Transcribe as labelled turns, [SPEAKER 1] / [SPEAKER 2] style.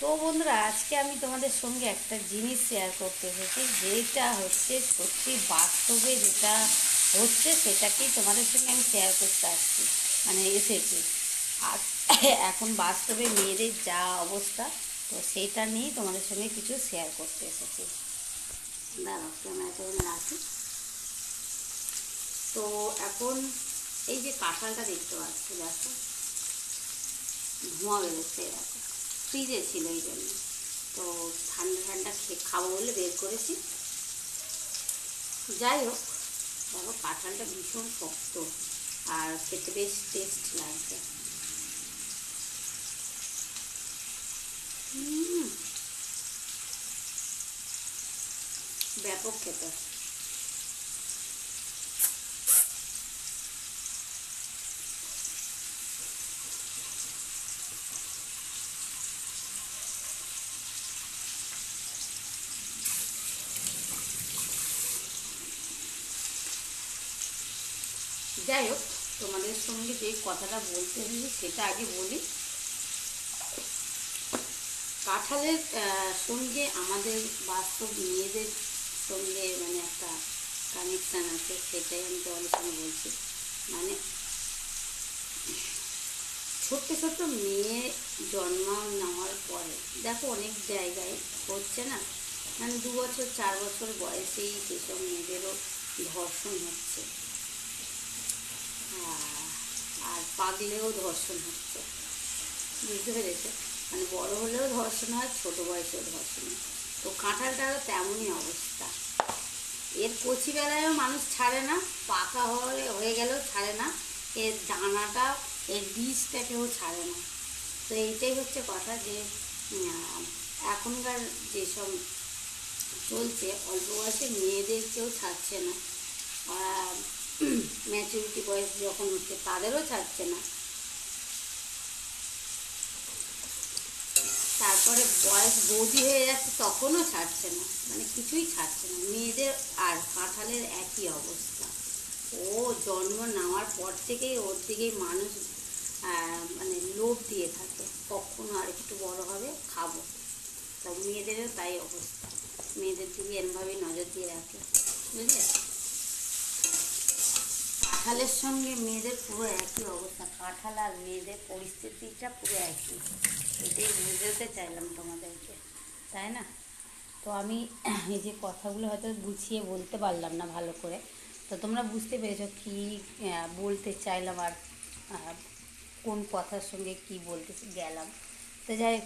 [SPEAKER 1] তো বন্ধুরা, আজকে আমি তোমাদের সঙ্গে একটা জিনিস শেয়ার করতে এসেছি, যেটা হচ্ছে সত্যি বাস্তবে যেটা হচ্ছে সেটাকেই তোমাদের সঙ্গে আমি শেয়ার করতে আসছি মানে এসেছি। আর এখন বাস্তবে মেয়েদের যা অবস্থা, তো সেটা নিয়েই তোমাদের সঙ্গে কিছু শেয়ার করতে এসেছি। দাঁড়াও তো এখন এই যে কাঁঠালটা দেখতে পাচ্ছি, দেখো, ধোঁয়া বেরোচ্ছে, দেখো। ফ্রিজে ছিল এই জন্য। তো ঠান্ডা ঠান্ডা খাব বলে বের করেছি। যাই হোক, দেখো কাঁঠালটা ভীষণ শক্ত আর খেতে বেশ টেস্ট লাগছে। ব্যাপক খেতে। যাই হোক, তোমাদের সঙ্গে যে কথাটা বলতে এসেছি সেটা আগে বলি। কাঁঠালের সঙ্গে আমাদের বাস্তব মেয়েদের সঙ্গে মানে একটা কানেকশান আছে, সেটাই আমি তোমাদের সঙ্গে বলছি। মানে ছোট্ট ছোট্ট মেয়ে জন্ম নেওয়ার পরে, দেখো অনেক জায়গায় হচ্ছে না মানে দু বছর, চার বছর বয়সেই সেসব মেয়েদেরও ধর্ষণ হচ্ছে আহ, আর পাগলেও ধর্ষণ হচ্ছে। বুঝতে পেরেছে? মানে বড় হলেও ধর্ষণ হয়, ছোট বয়সেও ধর্ষণ হয়। তো কাঁঠালটারও তেমনই অবস্থা। এর কচি বেলায়ও মানুষ ছাড়ে না, পাকা হয়ে হয়ে গেলেও ছাড়ে না। এর দানাটা, এর বীজটাকেও ছাড়ে না। তো এইটাই হচ্ছে কথা যে এখনকার যেসব চলছে, অল্প বয়সে মেয়েদের কেউ ছাড়ছে না। ম্যাচুরিটি বয়স যখন হচ্ছে, তাদেরও ছাড়ছে না। তারপরে বয়স বৌদি হয়ে যাচ্ছে, তখনও ছাড়ছে না। মানে কিছুই ছাড়ছে না। মেয়েদের আর কাঁঠালের একই অবস্থা। ও জন্ম নেওয়ার পর থেকেই ওর দিকেই মানুষ মানে লোভ দিয়ে থাকে। কখনো আর একটু বড় হবে, খাব। তা মেয়েদেরও তাই অবস্থা। মেয়েদের দিকে এরমভাবেই নজর দিয়ে রাখে। বুঝলে? কাঁঠালের সঙ্গে মেয়েদের পুরো একই অবস্থা। কাঁঠাল আর মেয়েদের পরিস্থিতিটা পুরো একই। এটাই বুঝতে চাইলাম তোমাদেরকে, তাই না? তো আমি এই যে কথাগুলো হয়তো গুছিয়ে বলতে পারলাম না ভালো করে, তো তোমরা বুঝতে পেরেছ কী বলতে চাইলাম আর কোন কথার সঙ্গে কি বলতে গেলাম। তো যাই